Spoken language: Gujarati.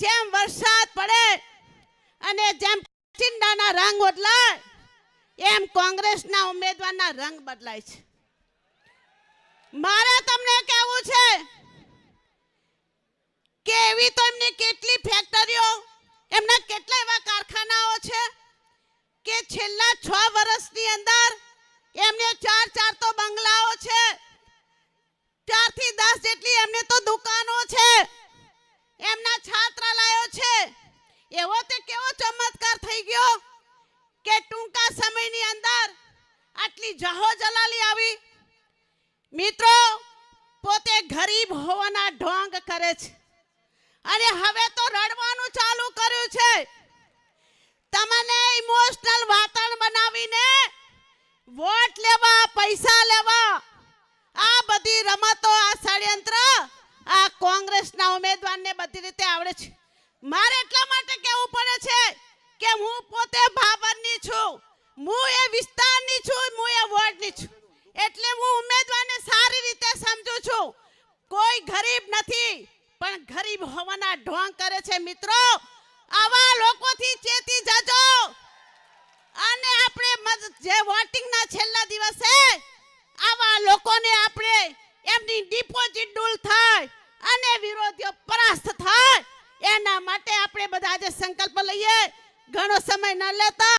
જેમ વરસાદ પડે અને જેમ ચિંડાના રંગ બદલાય, એમ કોંગ્રેસના ઉમેદવારના રંગ બદલાય છે. મારે તમને કહેવું છે કે એવી તો એમની કેટલી ફેક્ટરીઓ, એમના કેટલા એવા કારખાનાઓ છે કે છેલ્લા છ વર્ષની અંદર એમને ચાર ચાર તો બંગલાઓ છે. ચારથી દસ જેટલી એમને તો દુકાનો છે એમના છાત્રાલયો છે એવો તે કેવો ચમત્કાર થઈ ગયો કે ટૂંકા સમયની અંદર આટલી જહો જલાલી આવી. મિત્રો, પોતે ગરીબ હોવાના ઢોંગ કરે છે. અને હવે તો રડવાનું ચાલુ કર્યું છે. તમને ઇમોશનલ વાતાવરણ બનાવીને વોટ લેવા, પૈસા લેવા, આ બધી રમતો, આ ષડયંત્ર આ કોંગ્રેસના ઉમેદવારને બધી રીતે આવડે છે. મારે એટલા માટે કહેવું પડે છે કે હું પોતે ભાબરની છું. હું એ વિસ્તારની છું, હું એ વોર્ડની છું. એટલે હું ઉમેદવારને સારી રીતે સમજુ છું. કોઈ ગરીબ નથી, પણ ગરીબ હોવાના ઢોંગ કરે છે. મિત્રો, આવા લોકોથી ચેતી જજો. અને આપણે જે વોટિંગના છેલ્લા દિવસે, આવા લોકોને આપણે એમની ડિપોઝિટ ડૂલ થાય અને વિરોધીઓ માટે આપણે બધા આજે સંકલ્પ લઈએ. ઘણો સમય ન લેતા.